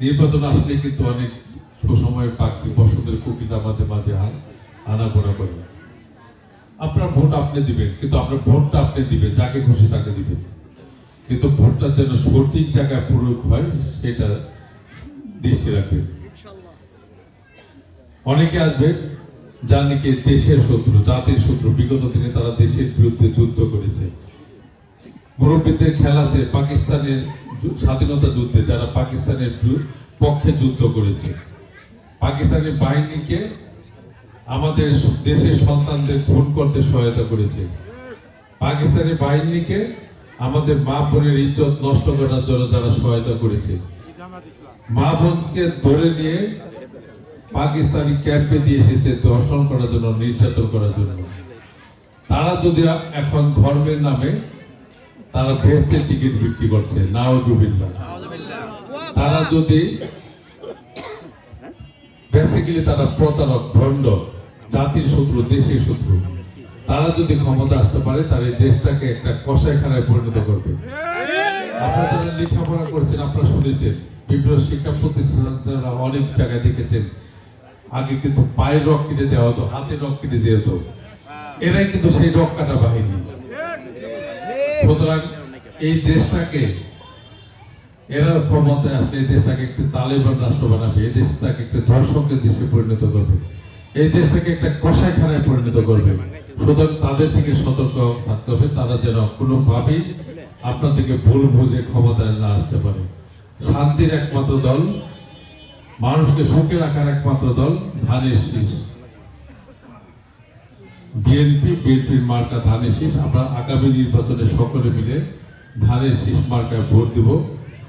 নির্বাচন আসলে কিন্তু অনেক সুসময়ের পাখি বসন্তের কুকিল আমাদের মাঝে আন- আনাগোনা করে। আপনার ভোট আপনি দিবেন কিন্তু আপনার ভোটটা আপনি দিবেন যাকে খুশি তাকে দিবেন। কিন্তু ভোটটা যেন সঠিক জায়গায় প্রয়োগ হয় সেটা দৃষ্টি রাখবেন। অনেকে আসবে যার নাকি দেশের শত্রু জাতির শত্রু বিগত দিনে তারা দেশের বিরুদ্ধে যুদ্ধ করেছে। মুরব্বীদের খেলা আছে পাকিস্তানের যু- স্বাধীনতা যুদ্ধে যারা পাকিস্তানের পক্ষে যুদ্ধ করেছে। পাকিস্তানের বাহিনীকে আমাদের দেশের সন্তানদের খুন করতে সহায়তা করেছে। পাকিস্তানি বাহিনীকে আমাদের মা বোনের ইজ্জত নষ্ট করার জন্য যারা সহায়তা করেছে। মা বোনকে ধরে নিয়ে পাকিস্তানি ক্যাম্পে দিয়ে এসেছে দর্শন করার জন্য, নির্যাতন করার জন্য। তারা যদি এখন ধর্মের নামে তারা ভেস্তের টিকিট বিক্রি করছে, নাও জুবিল্লা তারা যদি বেসিক্যালি তারা প্রতারক, ভণ্ড, জাতির শত্রু, দেশের শত্রু, তারা যদি ক্ষমতা আসতে পারে এই দেশটাকে একটা কষাইখানায় পরিণত করবে। আপনারা যারা লেখাপড়া করেছেন, আপনারা শুনেছেন, বিভিন্ন শিক্ষা প্রতিষ্ঠানরা অনেক জায়গায় দেখেছেন, আগে কিন্তু পায়ের রক কিনে দেওয়া হতো, হাতের রক কিনে দেওয়া হতো। এরাই কিন্তু সেই রক কাটা বাহিনী। সুতরাং এই দেশটাকে এরা ক্ষমতায় আসলে এই দেশটাকে একটি তালেবান রাষ্ট্র বানাবে, এই দেশটাকে একটা ধর্ষকের দেশে পরিণত করবে, এই দেশটাকে একটা পরিণত করবে। সুতরাং তাদের থেকে সতর্ক থাকতে হবে, তারা যেন কোনোভাবেই ভুল বুঝে ক্ষমতায় না আসতে পারে। শান্তির একমাত্র দল, মানুষকে সুখে রাখার একমাত্র দল, ধানের শীষ। বিএনপি বিএনপির মার্কা ধানের শীষ, আমরা আগামী নির্বাচনে সকলে মিলে ধানের শীষ মার্কায় ভোট দেব।